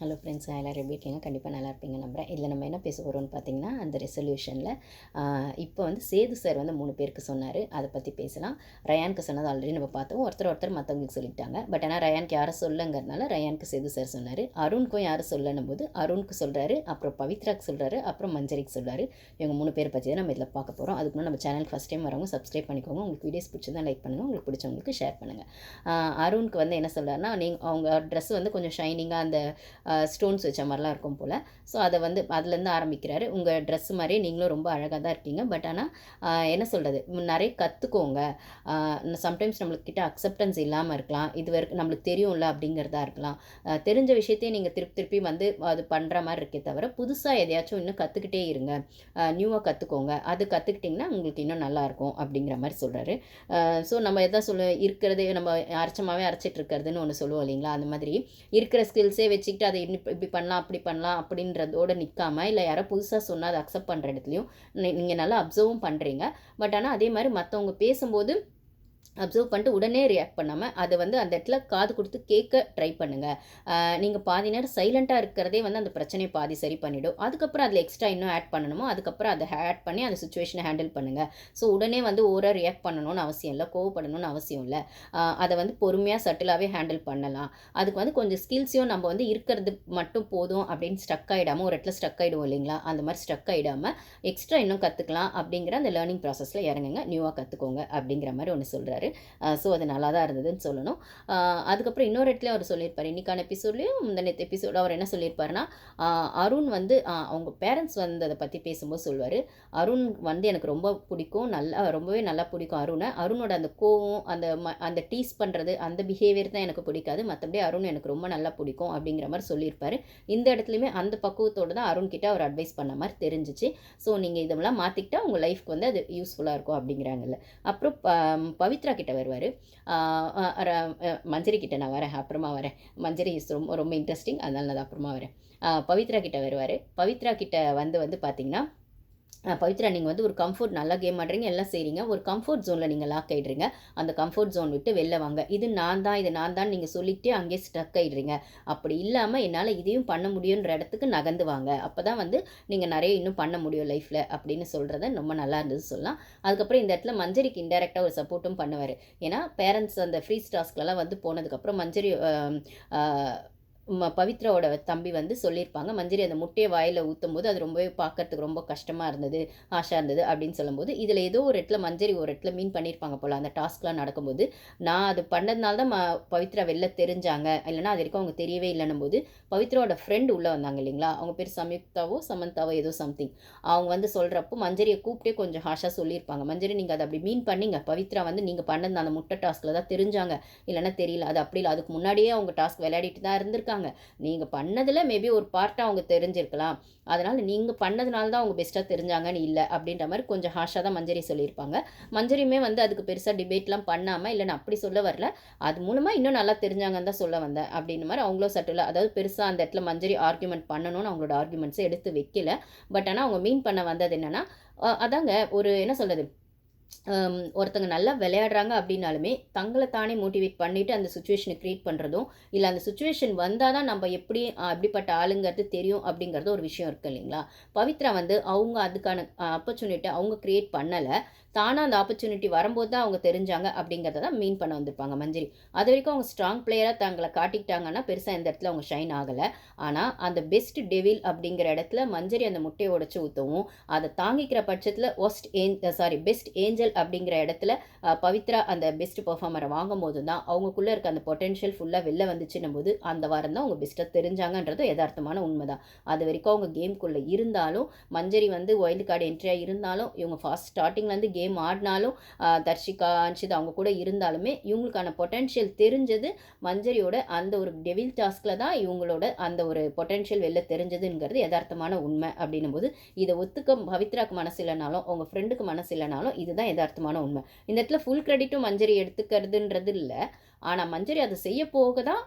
Hello friends எல்லோரும் எப்படி இருக்கீங்க? கண்டிப்பாக நல்லா இருப்பீங்க நம்புகிறேன் இதில் நம்ம என்ன பேச போகிறோம்னு பார்த்தீங்கன்னா அந்த ரெசல்யூஷனில் இப்போ வந்து சேது சார் வந்து மூணு பேருக்கு சொன்னார். அதை பற்றி பேசலாம். ரயானுக்கு சொன்னது ஆல்ரெடி நம்ம பார்த்தோம். ஒருத்தர் ஒருத்தர் மற்றவங்களுக்கு சொல்லிட்டாங்க. பட் ஆனால் ரயானுக்கு யாரும் சொல்லுங்கிறதுனால ரயானுக்கு சேது சார் சொன்னார். அருணுக்கும் யாரும் சொல்லணும் போது அருணுக்கு சொல்கிறாரு அப்புறம் பவித்ராக்கு சொல்கிறாரு அப்புறம் மஞ்சரிக்கு சொல்கிறாரு இவங்க மூணு பேர் பற்றி தான் நம்ம இதில் பார்க்க போகிறோம் அதுக்கு முன்னாடி நம்ம சேனல் ஃபஸ்ட் டைம் வரவங்க சப்ஸ்கிரைப் பண்ணிக்கோங்க. உங்களுக்கு வீடியோஸ் பிடிச்சதான் லைக் பண்ணுங்கள் உங்களுக்கு பிடிச்சவங்களுக்கு ஷேர் பண்ணுங்கள் அருணுக்கு வந்து என்ன சொல்கிறாருன்னா நீங்கள் அவங்க ட்ரெஸ் வந்து கொஞ்சம் ஷைனிங்காக அந்த ஸ்டோன்ஸ் வச்ச மாதிரிலாம் இருக்கும் போல். ஸோ அதை வந்து அதுலேருந்து ஆரம்பிக்கிறாரு. உங்கள் ட்ரெஸ் மாதிரி நீங்களும் ரொம்ப அழகாக தான் இருக்கீங்க. பட் ஆனால் என்ன சொல்கிறது நிறைய கற்றுக்கோங்க சம்டைம்ஸ் நம்மளுக்கிட்ட அக்செப்டன்ஸ் இல்லாமல் இருக்கலாம். இது வரைக்கும் நம்மளுக்கு தெரியும்ல அப்படிங்கிறதா இருக்கலாம். தெரிஞ்ச விஷயத்தையும் நீங்கள் திருப்பி திருப்பி வந்து அது பண்ணுற மாதிரி இருக்கே தவிர புதுசாக எதையாச்சும் இன்னும் கற்றுக்கிட்டே இருங்க. நியூவாக கற்றுக்கோங்க அது கற்றுக்கிட்டிங்கன்னா உங்களுக்கு இன்னும் நல்லாயிருக்கும் அப்படிங்கிற மாதிரி சொல்கிறாரு ஸோ நம்ம எதை சொல்ல இருக்கிறது நம்ம அரைச்சமாகவே அரைச்சிட்டு இருக்கிறதுன்னு ஒன்று சொல்லுவோம் இல்லைங்களா? அந்த மாதிரி இருக்கிற ஸ்கில்ஸே வச்சுக்கிட்டு அதை இப்படி பண்ணலாம் அப்படி பண்ணலாம் அப்படின்றதோட நிற்காம இல்லை யாரோ புதுசாக சொன்னால் அதை அக்செப்ட் பண்ணுற இடத்துலையும் நீங்கள் நல்லா அப்சர்வும் பண்ணுறீங்க பட் ஆனால் அதே மாதிரி மற்றவங்க பேசும்போது அப்சர்வ் பண்ணிட்டு உடனே ரியாக்ட் பண்ணாமல் அதை வந்து அந்த இடத்துல காது கொடுத்து கேட்க ட்ரை பண்ணுங்கள் நீங்கள் பாதி நேரம் சைலண்ட்டாக இருக்கிறதே வந்து அந்த பிரச்சனையை பாதி சரி பண்ணிவிடும் அதுக்கப்புறம் அதில் எக்ஸ்ட்ரா இன்னும் ஆட் பண்ணணுமோ அதுக்கப்புறம் அதை ஆட் பண்ணி அந்த சுச்சுவேஷனை ஹேண்டில் பண்ணுங்கள் ஸோ உடனே வந்து ஓராக ரியாக்ட் பண்ணணும்னு அவசியம் இல்லை கோவப்படணும்னு அவசியம் இல்லை. அதை வந்து பொறுமையாக சட்டிலாகவே ஹேண்டில் பண்ணலாம். அதுக்கு வந்து கொஞ்சம் ஸ்கில்ஸையும் நம்ம வந்து இருக்கிறது மட்டும் போதும் அப்படின்னு ஸ்ட்ரக் ஆகிடாமல் ஒரு இடத்துல ஸ்ட்ரக் ஆகிடுவோம் இல்லைங்களா? அந்த மாதிரி ஸ்ட்ரக் ஆகிடாமல் எக்ஸ்ட்ரா இன்னும் கற்றுக்கலாம் அப்படிங்கிற அந்த லேர்னிங் ப்ராசஸில் இறங்குங்க. நியூவாக கற்றுக்கோங்க அப்படிங்கிற மாதிரி ஒன்று சொல்கிறாரு ஸோ அது நல்லா தான் இருந்ததுன்னு சொல்லணும். அதுக்கப்புறம் இன்னொரு இடத்துல அவர் சொல்லியிருப்பார். இன்றைக்கான எபிசோட்லேயும் இந்த நேற்று எபிசோட அவர் என்ன சொல்லியிருப்பாருன்னா அருண் வந்து அவங்க பேரண்ட்ஸ் வந்து அதை பற்றி பேசும்போது சொல்வார் அருண் வந்து எனக்கு ரொம்ப பிடிக்கும். நல்லா ரொம்பவே நல்லா பிடிக்கும் அருணை. அருணோட அந்த கோவம் அந்த ம அந்த டீஸ் பண்ணுறது அந்த பிஹேவியர் தான் எனக்கு பிடிக்காது. மற்றபடி அருண் எனக்கு ரொம்ப நல்லா பிடிக்கும் அப்படிங்கிற மாதிரி சொல்லியிருப்பார். இந்த இடத்துலையுமே அந்த பக்குவத்தோடு தான் அருண் கிட்ட அவர் அட்வைஸ் பண்ண மாதிரி தெரிஞ்சிச்சு. ஸோ நீங்கள் இதெல்லாம் மாற்றிக்கிட்டால் உங்கள் லைஃப்க்கு வந்து அது யூஸ்ஃபுல்லாக இருக்கும் அப்படிங்கிறாங்கல்ல. அப்புறம் பவித்ரா கிட்ட வருவார். மஞ்சரி கிட்ட நான் வரேன் அப்புறமா வரேன். மஞ்சரி இஸ் ரொம்ப ரொம்ப இன்ட்ரெஸ்டிங் அதனால நான் அப்புறமா வரேன். பவித்ரா கிட்ட வருவார். பவித்ரா கிட்ட வந்து வந்து பார்த்திங்கன்னா பவித்ரா நீங்கள் வந்து ஒரு கம்ஃபர்ட் நல்லா கேம் ஆடுறீங்க எல்லாம் செய்கிறீங்க ஒரு கம்ஃபர்ட் ஜோனில் நீங்கள் லாக் ஆகிடுறீங்க அந்த கம்ஃபர்ட் ஜோன் விட்டு வெளில வாங்க. இது நான் தான் இது நான் தான் நீங்கள் சொல்லிக்கிட்டே அங்கேயே ஸ்டக் ஆகிடுறீங்க அப்படி இல்லாமல் என்னால் இதையும் பண்ண முடியுன்ற இடத்துக்கு நகர்ந்து வாங்க. அப்போ தான் வந்து நீங்கள் நிறைய இன்னும் பண்ண முடியும் லைஃப்பில் அப்படின்னு சொல்கிறத ரொம்ப நல்லா இருந்தது சொல்லலாம். அதுக்கப்புறம் இந்த இடத்துல மஞ்சரிக்கு இன்டெரக்டாக ஒரு சப்போர்ட்டும் பண்ணுவார். ஏன்னா பேரண்ட்ஸ் அந்த ஃப்ரீ ஸ்டாஸ்க்கெலாம் வந்து போனதுக்கப்புறம் மஞ்சரி பவித்ராவோட தம்பி வந்து சொல்லியிருப்பாங்க மஞ்சரி அந்த முட்டையை வாயில் ஊற்றும் போது அது ரொம்பவே பார்க்கறதுக்கு ரொம்ப கஷ்டமாக இருந்தது ஆஷா இருந்தது அப்படின்னு சொல்லும்போது இதில் ஏதோ ஒரு இடத்துல மஞ்சரி ஒரு இடத்துல மீன் பண்ணியிருப்பாங்க போல் அந்த டாஸ்க்லாம் நடக்கும்போது நான் அது பண்ணதுனால தான் ம பவித்ரா வெளில தெரிஞ்சாங்க இல்லைனா அது வரைக்கும் அவங்க தெரியவே இல்லைன்னும் போது பவித்ராவோட ஃப்ரெண்டு உள்ளே வந்தாங்க இல்லைங்களா? அவங்க பேர் சம்யுக்தாவோ சமந்தாவோ ஏதோ சம்திங் அவங்க வந்து சொல்கிறப்போ மஞ்சரியை கூப்பிட்டே கொஞ்சம் ஹாஷாக சொல்லியிருப்பாங்க மஞ்சரி நீங்கள் அதை அப்படி மீன் பண்ணிங்க பவித்ரா வந்து நீங்கள் பண்ணது அந்த முட்டை டாஸ்கில் தான் தெரிஞ்சாங்க இல்லைன்னா தெரியல அது அப்படி இல்லை அதுக்கு முன்னாடியே அவங்க டாஸ்க் விளையாடிட்டு தான் இருந்திருக்காங்க. இருக்காங்க நீங்கள் பண்ணதில் மேபி ஒரு பார்ட்டாக அவங்க தெரிஞ்சிருக்கலாம். அதனால் நீங்கள் பண்ணதுனால தான் அவங்க பெஸ்ட்டாக தெரிஞ்சாங்கன்னு இல்லை அப்படின்ற மாதிரி கொஞ்சம் ஹாஷாக தான் மஞ்சரி சொல்லியிருப்பாங்க. மஞ்சரியுமே வந்து அதுக்கு பெருசாக டிபேட்லாம் பண்ணாமல் இல்லை நான் அப்படி சொல்ல வரல அது மூலமாக இன்னும் நல்லா தெரிஞ்சாங்கன்னு தான் சொல்ல வந்தேன் அப்படின்ற மாதிரி அவங்களும் சட்டில் அதாவது பெருசாக அந்த இடத்துல மஞ்சரி ஆர்குமெண்ட் பண்ணணும்னு அவங்களோட ஆர்குமெண்ட்ஸை எடுத்து வைக்கல. பட் ஆனால் அவங்க மீன் பண்ண வந்தது என்னென்னா அதாங்க ஒரு என்ன சொல்கிறது ஒருத்தங்க நல்லா விளையாடுறாங்க அப்படின்னாலுமே தங்களை தானே மோட்டிவேட் பண்ணிவிட்டு அந்த சுச்சுவேஷனை க்ரியேட் பண்ணுறதும் இல்லை அந்த சுச்சுவேஷன் வந்தால் தான் நம்ம எப்படி அப்படிப்பட்ட ஆளுங்கிறது தெரியும் அப்படிங்கிறது ஒரு விஷயம் இருக்குது இல்லைங்களா? பவித்ரா வந்து அவங்க அதுக்கான ஆப்பர்ச்சுனிட்டி அவங்க க்ரியேட் பண்ணலை. தானாக அந்த ஆப்பர்ச்சுனிட்டி வரும்போது தான் அவங்க தெரிஞ்சாங்க அப்படிங்கிறத தான் மீன் பண்ண வந்திருப்பாங்க மஞ்சரி. அது வரைக்கும் அவங்க ஸ்ட்ராங் பிளேயராக தங்களை காட்டிக்கிட்டாங்கன்னா பெருசாக இந்த இடத்துல அவங்க ஷைன் ஆகலை. ஆனால் அந்த பெஸ்ட் டெவில் அப்படிங்கிற இடத்துல மஞ்சரி அந்த முட்டையை உடச்சி ஊற்றவும் அதை தாங்கிக்கிற பட்சத்தில் ஒஸ்ட் ஏன் சாரி பெஸ்ட் ஏஞ்சல் அப்படிங்கிற இடத்துல பவித்ரா அந்த பெஸ்ட் பர்ஃபார்மரை வாங்கும் போது தான் அவங்களுக்குள்ளே இருக்க அந்த பொட்டென்ஷியல் ஃபுல்லாக வெளில வந்துச்சுன்னும் போது அந்த வாரம் தான் அவங்க பெஸ்ட்டாக தெரிஞ்சாங்கன்றது யதார்த்தமான உண்மை தான் அது வரைக்கும் அவங்க கேம்குள்ளே இருந்தாலும் மஞ்சரி வந்து ஒயில்டு கார்டு என்ட்ரியாக இருந்தாலும் இவங்க ஃபாஸ்ட் ஸ்டார்டிங்லேருந்து கேம் கேம் ஆடினாலும் தர்ஷிகா அன்ஷித் அவங்க கூட இருந்தாலுமே இவங்களுக்கான பொட்டென்ஷியல் தெரிஞ்சது மஞ்சரியோட அந்த ஒரு டெவில் டாஸ்கில் தான் இவங்களோட அந்த ஒரு பொட்டென்ஷியல் வெளில தெரிஞ்சதுங்கிறது யதார்த்தமான உண்மை அப்படின்னும் போது இதை ஒத்துக்க பவித்ராக்கு மனசு இல்லைனாலும் அவங்க ஃப்ரெண்டுக்கு மனசு இல்லைனாலும் இதுதான் யதார்த்தமான உண்மை. இந்த இடத்துல ஃபுல் கிரெடிட்டும் மஞ்சரி எடுத்துக்கிறதுன்றது இல்லை. ஆனால் மஞ்சரி அதை செய்ய போக தான்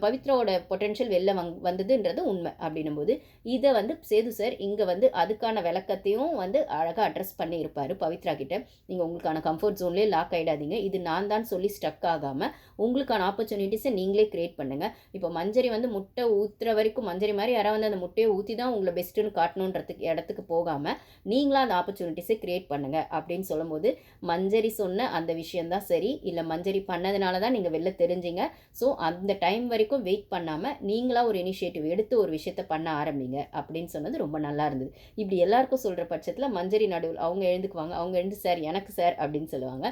பவித்ராவோட பொட்டென்ஷியல் வெளில வங் வந்ததுன்றது உண்மை அப்படின்னும் போது இதை வந்து சேது சார் இங்கே வந்து அதுக்கான விளக்கத்தையும் வந்து அழகாக அட்ரஸ் பண்ணியிருப்பார் பவித்ரா கிட்ட. நீங்கள் உங்களுக்கான கம்ஃபர்ட் ஜோன்லேயே லாக் ஆகிடாதீங்க இது நான் தான் சொல்லி ஸ்டக் ஆகாமல் உங்களுக்கான ஆப்பர்ச்சுனிட்டிஸை நீங்களே க்ரியேட் பண்ணுங்கள் இப்போ மஞ்சரி வந்து முட்டை ஊற்றுற வரைக்கும் மஞ்சரி மாதிரி யாராவது வந்து அந்த முட்டையை ஊற்றி தான் உங்களை பெஸ்ட்டுன்னு காட்டணுன்றதுக்கு இடத்துக்கு போகாமல் நீங்களாக அந்த ஆப்பர்ச்சுனிட்டிஸை க்ரியேட் பண்ணுங்கள் அப்படின்னு சொல்லும்போது மஞ்சரி சொன்ன அந்த விஷயந்தான் சரி. இல்லை மஞ்சரி பண்ண பண்ணதுனால தான் நீங்கள் வெளில தெரிஞ்சிங்க. ஸோ அந்த டைம் வரைக்கும் வெயிட் பண்ணாமல் நீங்களாக ஒரு இனிஷியேட்டிவ் எடுத்து ஒரு விஷயத்த பண்ண ஆரம்பிங்க அப்படின்னு சொன்னது ரொம்ப நல்லா இருந்தது. இப்படி எல்லாருக்கும் சொல்கிற பட்சத்தில் மஞ்சரி நடுவில் அவங்க எழுந்துக்குவாங்க. அவங்க எழுந்து சார் எனக்கு சார் அப்படின்னு சொல்லுவாங்க.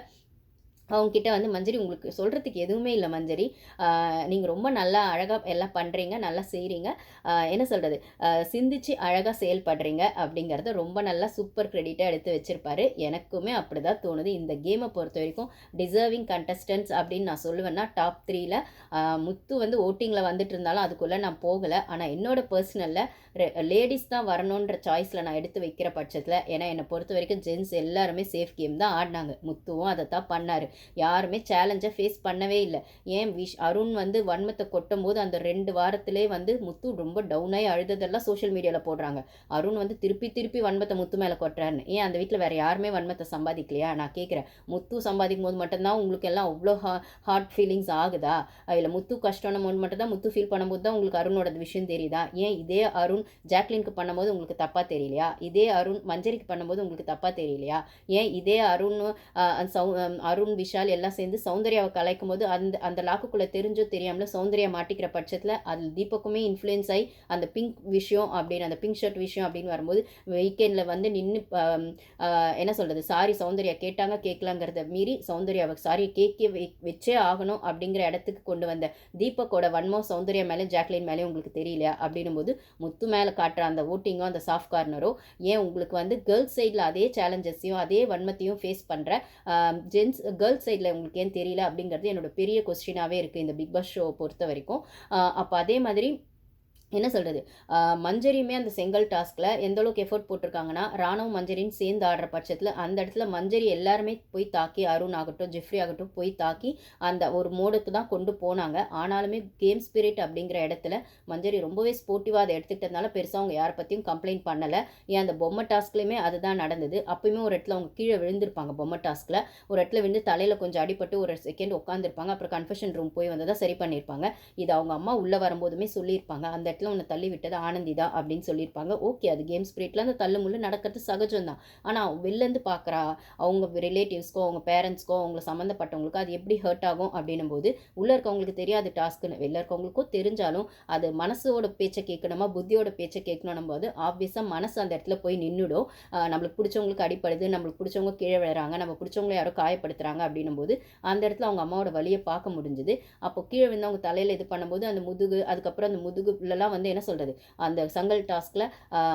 அவங்கக்கிட்ட வந்து மஞ்சரி உங்களுக்கு சொல்கிறதுக்கு எதுவுமே இல்லை மஞ்சரி. நீங்கள் ரொம்ப நல்லா அழகாக எல்லாம் பண்ணுறீங்க நல்லா செய்கிறீங்க என்ன சொல்கிறது சிந்திச்சு அழகாக செயல்படுறீங்க. அப்படிங்கிறத ரொம்ப நல்லா சூப்பர் க்ரெடிட்டாக எடுத்து வச்சுருப்பாரு. எனக்குமே அப்படி தான் தோணுது. இந்த கேமை பொறுத்த வரைக்கும் டிசர்விங் கண்டஸ்டன்ஸ் அப்படின்னு நான் சொல்லுவேன்னா டாப் த்ரீல முத்து வந்து ஓட்டிங்கில் வந்துட்டு இருந்தாலும் அதுக்குள்ளே நான் போகலை. ஆனால் என்னோடய பர்சனலில் லேடிஸ் தான் வரணுன்ற சாய்ஸில் நான் எடுத்து வைக்கிற பட்சத்தில் ஏன்னா என்னை பொறுத்த வரைக்கும் ஜென்ஸ் எல்லாருமே சேஃப் கேம் தான் ஆடினாங்க. முத்துவும் அதை தான் பண்ணார். யாருமே சேலஞ்சை ஃபேஸ் பண்ணவே இல்லை. ஏன் விஷ் அருண் வந்து வன்மத்தை கொட்டும் போது அந்த ரெண்டு வாரத்திலே வந்து முத்து ரொம்ப டவுனாகி அழுததெல்லாம் சோஷியல் மீடியாவில் போடுறாங்க. அருண் வந்து திருப்பி திருப்பி வன்மத்தை முத்து மேலே கொட்டுறாருன்னு. ஏன் அந்த வீட்டில் வேறு யாருமே வன்மத்தை சம்பாதிக்கலையா? நான் கேட்குறேன் முத்து சம்பாதிக்கும் போது மட்டும்தான் உங்களுக்கு எல்லாம் அவ்வளோ ஹா ஹார்ட் ஃபீலிங்ஸ் ஆகுதா? இல்லை முத்து கஷ்டம்னு போது மட்டும் தான் முத்து ஃபீல் பண்ணும்போது தான் உங்களுக்கு அருணோட விஷயம் தெரியுதா? ஏன் இதே அருண் ஜாக்லினுக்கு பண்ணும்போது உங்களுக்கு தப்பாக தெரியலையா? இதே அருண் மஞ்சரிக்கு பண்ணும்போது உங்களுக்கு தப்பாக தெரியலையா? ஏன் இதே அருண் அருண் விஷால் எல்லாம் சேர்ந்து சௌந்தர்யாவை கலைக்கும் போது அந்த அந்த லாக்குக்குள்ளே தெரிஞ்சோ தெரியாமல் சௌந்தர்யா மாட்டிக்கிற பட்சத்தில் அது தீபக்குமே இன்ஃப்ளூயன்ஸ் ஆகி அந்த பிங்க் விஷயம் அப்படின்னு அந்த பிங்க் ஷர்ட் விஷயம் அப்படின்னு வரும்போது வீக்கெண்டில் வந்து நின்று என்ன சொல்கிறது சாரி சௌந்தர்யா கேட்டாங்க கேட்கலாங்கிறத மீறி சௌந்தர்யாவை சாரி கேட்க வச்சே ஆகணும் அப்படிங்கிற இடத்துக்கு கொண்டு வந்த தீபக்கோட வன்மோ சௌந்தர்யா மேலே ஜாக்லின் மேலே உங்களுக்கு தெரியலையா அப்படின்னும் போது முத்து மேலே காட்டுற அந்த ஓட்டிங்கோ அந்த சாஃப்ட் கார்னரோ ஏன் உங்களுக்கு வந்து கேர்ள்ஸ் சைடில் அதே சேலஞ்சஸையும் அதே வன்மத்தையும் ஃபேஸ் பண்ணுற ஜென்ஸ் கேர்ள்ஸ் சைடில் உங்களுக்கு ஏன் தெரியல அப்படிங்கிறது என்னோட பெரிய கொஸ்டினாகவே இருக்குது இந்த பிக் பாஸ் ஷோ பொறுத்த வரைக்கும் அப்போ அதே மாதிரி என்ன சொல்கிறது மஞ்சரியுமே அந்த செங்கல் டாஸ்கில் எந்த அளவுக்கு எஃபர்ட் போட்டிருக்காங்கன்னா ராணுவ மஞ்சரின்னு சேர்ந்து ஆடுற பட்சத்தில் அந்த இடத்துல மஞ்சரி எல்லாருமே போய் தாக்கி அருண் ஆகட்டும் ஜெஃப்ரி ஆகட்டும் போய் தாக்கி அந்த ஒரு மோடுக்கு தான் கொண்டு போனாங்க. ஆனாலுமே கேம் ஸ்பிரிட் அப்படிங்கிற இடத்துல மஞ்சரி ரொம்பவே ஸ்போர்ட்டிவாக அதை எடுத்துக்கிட்டதுனால பெருசாக அவங்க யாரை பற்றியும் கம்ப்ளைண்ட் பண்ணலை. ஏன் அந்த பொம்மை டாஸ்க்லேயுமே அதுதான் நடந்தது. அப்பயுமே ஒரு இடத்துல அவங்க கீழே விழுந்திருப்பாங்க பொம்மை டாஸ்கில். ஒரு இடத்துல விழுந்து தலையில் கொஞ்சம் அடிப்பட்டு ஒரு செகண்ட் உட்காந்துருப்பாங்க அப்புறம் கன்ஃபெஷன் ரூம் போய் வந்ததாக சரி பண்ணியிருப்பாங்க. இது அவங்க அம்மா உள்ளே வரும்போதுமே சொல்லியிருப்பாங்க. அந்த இடத்துல உன்னை தள்ளி விட்டது ஆனந்திதா அப்படின்னு சொல்லியிருப்பாங்க. ஓகே அது கேம் ஸ்பிரிட்டில் அந்த தள்ளு முள்ளு நடக்கிறது சகஜம் தான். ஆனால் வெளிலேருந்து பார்க்குறா அவங்க ரிலேட்டிவ்ஸ்க்கோ அவங்க பேரண்ட்ஸ்க்கோ அவங்கள சம்மந்தப்பட்டவங்களுக்கோ அது எப்படி ஹர்ட் ஆகும் அப்படின்னும் போது உள்ளே இருக்கவங்களுக்கு தெரியாது டாஸ்க்குன்னு வெளில இருக்கவங்களுக்கும் தெரிஞ்சாலும் அது மனசோட பேச்சை கேட்கணுமா புத்தியோட பேச்சை கேட்கணும் போது ஆப்வியஸாக மனசு அந்த இடத்துல போய் நின்றுடும் நம்மளுக்கு பிடிச்சவங்களுக்கு அடிப்படுது நம்மளுக்கு பிடிச்சவங்க கீழே விழுறாங்க நம்ம பிடிச்சவங்களை யாரோ காயப்படுத்துகிறாங்க அப்படின்னும் போது அந்த இடத்துல அவங்க அம்மாவோட வழியை பார்க்க முடிஞ்சுது. அப்போ கீழே வந்து அவங்க தலையில் இது பண்ணும்போது அந்த முதுகு அதுக்கப்புறம் அந்த முதுகுலலாம் வந்து என்ன சொல்கிறது அந்த சங்கல் டாஸ்கில்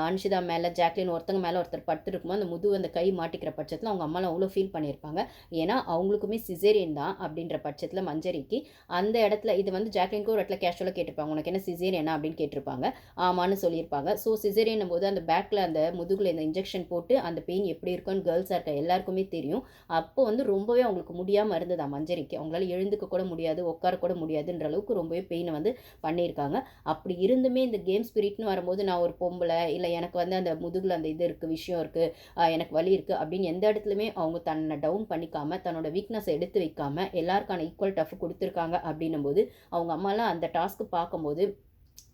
அன்ஷிதா மேலே ஜாக்லின் ஒருத்தங்க மேலே ஒருத்தர் படுத்துருக்குமோ அந்த முது அந்த கை மாட்டிக்கிற பட்சத்தில் அவங்க அம்மாலாம் அவ்வளோ ஃபீல் பண்ணியிருப்பாங்க. ஏன்னா அவங்களுக்குமே சிசேரியன் தான் அப்படின்ற பட்சத்தில் மஞ்சரிக்கு. அந்த இடத்துல இது வந்து ஜாக்லினுக்கு ஒரு இடத்துல கேஷுவலாக கேட்டிருப்பாங்க. உனக்கு என்ன சிசேரியனா அப்படின்னு கேட்டிருப்பாங்க. ஆமான்னு சொல்லியிருப்பாங்க. ஸோ சிசேரியன் போது அந்த பேக்கில் அந்த முதுகில் இந்த இன்ஜெக்ஷன் போட்டு அந்த பெயின் எப்படி இருக்கும்னு கேர்ள்ஸாக இருக்க எல்லாருக்குமே தெரியும். அப்போ வந்து ரொம்பவே அவங்களுக்கு முடியாமல் இருந்ததா மஞ்சரிக்கு. அவங்களால எழுந்துக்க கூட முடியாது உட்கார கூட முடியாதுன்ற அளவுக்கு ரொம்பவே பெயினை வந்து பண்ணியிருக்காங்க. அப்படி இருந்துமே இந்த கேம் ஸ்பிரிட்னு வரும்போது நான் ஒரு பொம்பளை இல்லை எனக்கு வந்து அந்த முதுகில் அந்த இது இருக்குது விஷயம் இருக்குது எனக்கு வலி இருக்குது அப்படின்னு எந்த இடத்துலையுமே அவங்க தன்னை டவுன் பண்ணிக்காமல் தன்னோட வீக்னஸ் எடுத்து வைக்காமல் எல்லாருக்கான ஈக்குவல் டஃப் கொடுத்துருக்காங்க அப்படின்னும் போது அவங்க அம்மாலாம் அந்த டாஸ்க்கு பார்க்கும்போது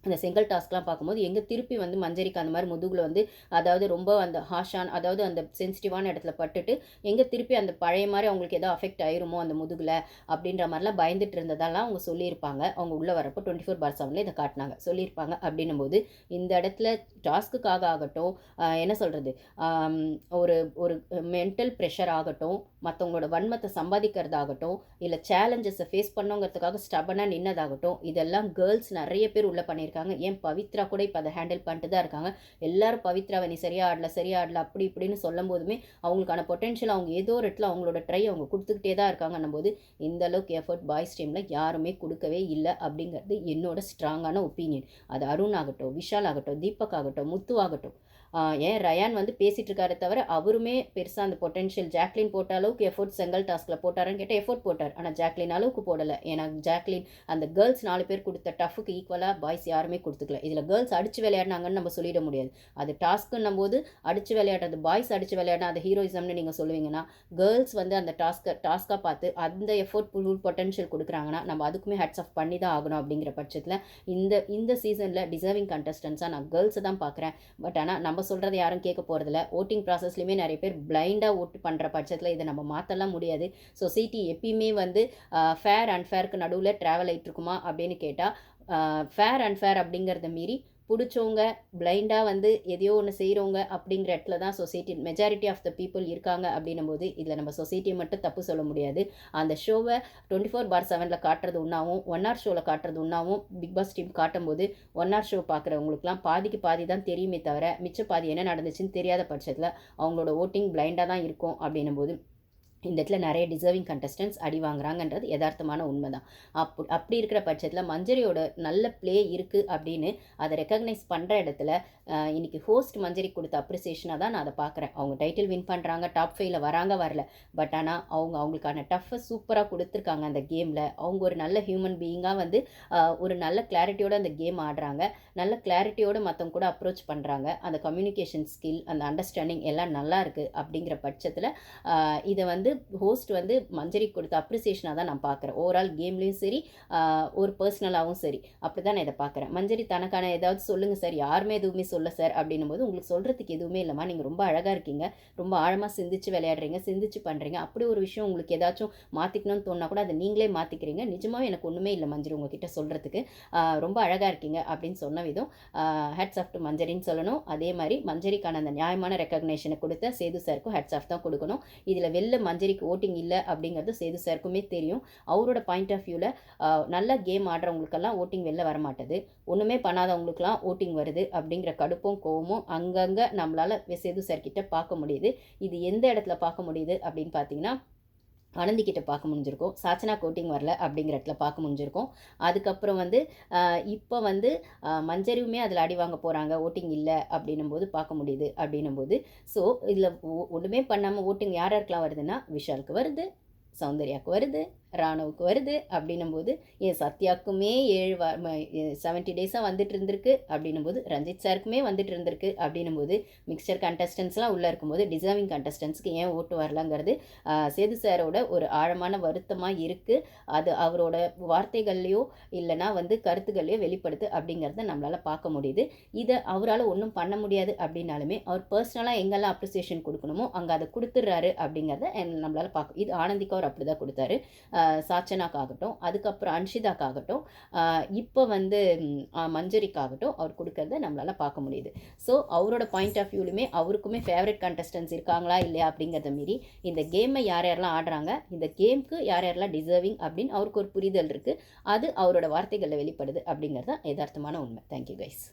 அந்த செங்கல் டாஸ்க்லாம் பார்க்கும்போது எங்கே திருப்பி வந்து மஞ்சரிக்கு அந்த மாதிரி முதுகில் வந்து அதாவது ரொம்ப அந்த ஹாஷான் அதாவது அந்த சென்சிட்டிவான இடத்துல பட்டுட்டு எங்கே திருப்பி அந்த பழைய மாதிரி அவங்களுக்கு எதோ அஃபெக்ட் ஆயிருமோ அந்த முதுகில் அப்படின்ற மாதிரிலாம் பயந்துட்டு இருந்ததெல்லாம் அவங்க சொல்லியிருப்பாங்க. அவங்க உள்ளே வரப்போ டுவெண்ட்டி ஃபோர் பார் செவனில் இதை காட்டினாங்க. சொல்லியிருப்பாங்க அப்படின்னும் போது இந்த இடத்துல டாஸ்க்குக்காக ஆகட்டும் என்ன சொல்கிறது ஒரு ஒரு மென்டல் ப்ரெஷர் ஆகட்டும் மற்றவங்களோட வன்மத்தை சம்பாதிக்கிறதாகட்டும் இல்லை சேலஞ்சஸை ஃபேஸ் பண்ணுங்கிறதுக்காக ஸ்டபனாக நின்னதாகட்டும் இதெல்லாம் கேர்ள்ஸ் நிறைய பேர் உள்ளே பண்ணியிருக்காங்க. ஏன் பவித்ரா கூட இப்போ அதை ஹேண்டில் பண்ணிட்டு தான் இருக்காங்க. எல்லாரும் பவித்ராவை நீ சரியா ஆடல சரியா ஆடல அப்படி இப்படின்னு சொல்லும் போதுமே அவங்களுக்கான பொட்டென்ஷியல் அவங்க ஏதோ ஒரு இடத்துல அவங்களோட ட்ரை அவங்க கொடுத்துக்கிட்டே தான் இருக்காங்கன்னும் போது இந்த அளவுக்கு எஃபர்ட் பாய்ஸ் டீமில் யாருமே கொடுக்கவே இல்லை அப்படிங்கிறது என்னோட ஸ்ட்ராங்கான ஒப்பீனியன் அது அருண் ஆகட்டும் விஷால் ஆகட்டும் தீபக் ஆகட்டும் முத்து ஆகட்டும். ஏன் ரயான் வந்து பேசிகிட்டு இருக்காரு தவிர அவருமே பெருசாக அந்த பொட்டென்ஷியல் ஜாக்லின் போட்ட அளவுக்கு எஃபோர்ட் செங்கல் டாஸ்கில் போட்டாருன்னு கேட்டால் எஃபோர்ட் போட்டார். ஆனால் ஜாக்லின் அளவுக்கு போடலை. ஏன்னா ஜாக்லின் அந்த கேர்ள்ஸ் நாலு பேர் கொடுத்த டஃபுக்கு ஈக்குவலாக பாய்ஸ் யாருமே கொடுத்துக்கல. இதில் கேர்ள்ஸ் அடித்து விளையாடினாங்கன்னு நம்ம சொல்லிட முடியாது. அது டாஸ்க்குன்னும் போது அடித்து விளையாடுறது பாய்ஸ் அடித்து விளையாடினா அது ஹீரோயிசம்னு நீங்கள் சொல்லுவீங்கன்னா கேர்ள்ஸ் வந்து அந்த டாஸ்க்கை டாஸ்க்காக பார்த்து அந்த எஃபோர்ட் ஃபுல் பொட்டென்ஷியல் கொடுக்குறாங்கன்னா நம்ம அதுக்குமே ஹெட்ஸ் ஆஃப் பண்ணி தான் ஆகணும் அப்படிங்கிற பட்சத்தில் இந்த இந்த சீசனில் டிசர்விங் கண்டஸ்டன்ஸாக நான் கேர்ள்ஸை தான் பார்க்குறேன். பட் ஆனால் நம்ம சொல்கிறத யாரும் கேட்க போகிறதில்ல ஓட்டிங் ப்ராசஸ்லையுமே நிறைய பேர் பிளைண்டாக ஓட்டு பண்ணுற பட்சத்தில் இதை நம்ம மாற்றலாம் முடியாது. சொசைட்டி எப்பயுமே வந்து ஃபேர் அண்ட் ஃபேருக்கு நடுவில் ட்ராவல் ஆகிட்டு இருக்குமா அப்படின்னு கேட்டால் ஃபேர் அண்ட் ஃபேர் அப்படிங்கிறத மீறி பிடிச்சவங்க பிளைண்டாக வந்து எதையோ ஒன்று செய்கிறவங்க அப்படிங்கிற இடத்துல தான் society majority of the people இருக்காங்க அப்படின்னும் போது இதில் நம்ம சொசைட்டியை மட்டும் தப்பு சொல்ல முடியாது. அந்த ஷோவை டுவெண்ட்டி ஃபோர் பார் செவனில் காட்டுறது ஒன்றாவும் ஒன் ஆர் ஷோவில் காட்டுறது ஒன்றாவும் பிக் பாஸ் டீம் காட்டும்போது ஒன் ஆர் ஷோ பார்க்குறவங்களுக்குலாம் பாதிக்கு பாதி தான் தெரியுமே தவிர மிச்ச பாதி என்ன நடந்துச்சுன்னு தெரியாத பட்சத்தில் அவங்களோட ஓட்டிங் பிளைண்டாக தான் இருக்கும் அப்படின்னும் போது இந்த இடத்துல நிறைய டிசர்விங் கண்டஸ்டன்ஸ் அடி வாங்குறாங்கன்றது யதார்த்தமான உண்மை தான் அப் அப்படி இருக்கிற பட்சத்தில் மஞ்சரியோட நல்ல ப்ளே இருக்குது அப்படின்னு அதை ரெக்கக்னைஸ் பண்ணுற இடத்துல இன்றைக்கி ஹோஸ்ட் மஞ்சரி கொடுத்த அப்ரிசியேஷனாக தான் நான் அதை பார்க்குறேன். அவங்க டைட்டில் வின் பண்ணுறாங்க டாப் ஃபைவ்ல வராங்க வரல. பட் ஆனால் அவங்க அவங்களுக்கான டஃப்பை சூப்பராக கொடுத்துருக்காங்க அந்த கேமில் அவங்க ஒரு நல்ல ஹியூமன் பீயிங்காக வந்து ஒரு நல்ல கிளாரிட்டியோடு அந்த கேம் ஆடுறாங்க. நல்ல கிளாரிட்டியோடு மற்றவங்க கூட அப்ரோச் பண்ணுறாங்க அந்த கம்யூனிகேஷன் ஸ்கில் அந்த அண்டர்ஸ்டாண்டிங் எல்லாம் நல்லா இருக்குது அப்படிங்கிற பட்சத்தில் இதை வந்து ஹோஸ்ட் வந்து மஞ்சரி கொடுத்த அப்ரிசியேஷனாக தான் நான் பார்க்குறேன். ஓவரால் கேம்லேயும் சரி ஒரு பர்சனலாகவும் சரி. அப்படி தான் நான் இதை பார்க்குறேன். மஞ்சரி தனக்கான ஏதாவது சொல்லுங்கள் சார். யாருமே எதுவுமே சொல்ல சார் அப்படின்னும் போது உங்களுக்கு சொல்கிறதுக்கு எதுவுமே இல்லைம்மா. நீங்கள் ரொம்ப அழகாக இருக்கீங்க. ரொம்ப ஆழமாக சிந்திச்சு விளையாடுறீங்க சிந்திச்சு பண்ணுறீங்க அப்படி ஒரு விஷயம் உங்களுக்கு ஏதாச்சும் மாற்றிக்கணும்னு தோணா கூட அதை நீங்களே மாற்றிக்கிறீங்க நிஜமாகவே எனக்கு ஒன்றுமே இல்லை மஞ்சரி உங்ககிட்ட சொல்கிறதுக்கு ரொம்ப அழகாக இருக்கீங்க அப்படின்னு சொன்ன விதம். ஹெட்ஸ் ஆஃப் டு மஞ்சரின்னு சொல்லணும். அதே மாதிரி மஞ்சரிக்கான அந்த நியாயமான ரெக்கக்னேஷனை கொடுத்த சேது சாருக்கும் ஹெட்ஸ் ஆஃப் தான் கொடுக்கணும். இதில் வெளில மஞ்சரி மஞ்சரிக்கு ஓட்டிங் இல்லை அப்படிங்கிறது சேது சாருக்குமே தெரியும். அவரோட பாயிண்ட் ஆஃப் வியூவில் நல்ல கேம் ஆடுறவங்களுக்கெல்லாம் ஓட்டிங் வெளில வரமாட்டது. ஒன்றுமே பண்ணாதவங்களுக்குலாம் ஓட்டிங் வருது அப்படிங்கிற கடுப்பும் கோவமும் அங்கங்கே நம்மளால் சேது சார்கிட்ட பார்க்க முடியுது. இது எந்த இடத்துல பார்க்க முடியுது அப்படின்னு பார்த்தீங்கன்னா அனந்திக்கிட்ட பார்க்க முடிஞ்சிருக்கும். சாச்சனா கோட்டிங் வரல அப்படிங்கிற இடத்துல பார்க்க முடிஞ்சிருக்கும். அதுக்கப்புறம் வந்து இப்போ வந்து மஞ்சரிவுமே அதில் அடி வாங்க போகிறாங்க ஓட்டிங் இல்லை அப்படின்னும் போது பார்க்க முடியுது அப்படின்னும் போது ஸோ இதில் ஒன்றுமே பண்ணாமல் ஓட்டிங் யார் யாருக்கெலாம் வருதுன்னா விஷாலுக்கு வருது சௌந்தர்யாவுக்கு வருது. ராணுவுக்கு வருது அப்படின்னும் போது என் சத்யாக்குமே ஏழு வா செவன்ட்டி டேஸாக வந்துட்டு இருந்திருக்கு அப்படின்னும் போது ரஞ்சித் சாருக்குமே வந்துட்டு இருந்திருக்கு அப்படின்னும் போது மிக்சர் கண்டஸ்டன்ஸ்லாம் உள்ளே இருக்கும்போது டிசர்விங் கண்டஸ்டன்ஸ்க்கு ஏன் ஓட்டு வரலாங்கிறது சேது சாரோட ஒரு ஆழமான வருத்தமாக இருக்குது அது அவரோட வார்த்தைகள்லையோ இல்லைனா வந்து கருத்துக்கள்லையோ வெளிப்படுத்து அப்படிங்கிறத நம்மளால் பார்க்க முடியுது. இதை அவரால் ஒன்றும் பண்ண முடியாது அப்படின்னாலுமே அவர் பர்சனலாக எங்கெல்லாம் அப்ரிசியேஷன் கொடுக்கணுமோ அங்கே அதை கொடுத்துட்றாரு அப்படிங்கிறத நம்மளால் பார்க்க இது ஆனந்திக்கு அவர் அப்படி தான் கொடுத்தாரு சாச்சனாக்காகட்டும் அதுக்கப்புறம் அன்ஷிதாக்காகட்டும் இப்போ வந்து மஞ்சரிக்காகட்டும் அவர் கொடுக்கறத நம்மளால் பார்க்க முடியுது. ஸோ அவரோட பாயிண்ட் ஆஃப் வியூலுமே அவருக்குமே ஃபேவரட் கண்டஸ்டன்ஸ் இருக்காங்களா இல்லையா அப்படிங்கிறத மீறி இந்த கேமை யார் யாரெல்லாம் ஆடுறாங்க இந்த கேம்க்கு யார் யாரெல்லாம் டிசர்விங் அப்படின்னு அவருக்கு ஒரு புரிதல் இருக்குது அது அவரோட வார்த்தைகளில் வெளிப்படுது அப்படிங்கிறது தான் யதார்த்தமான உண்மை. Thank you guys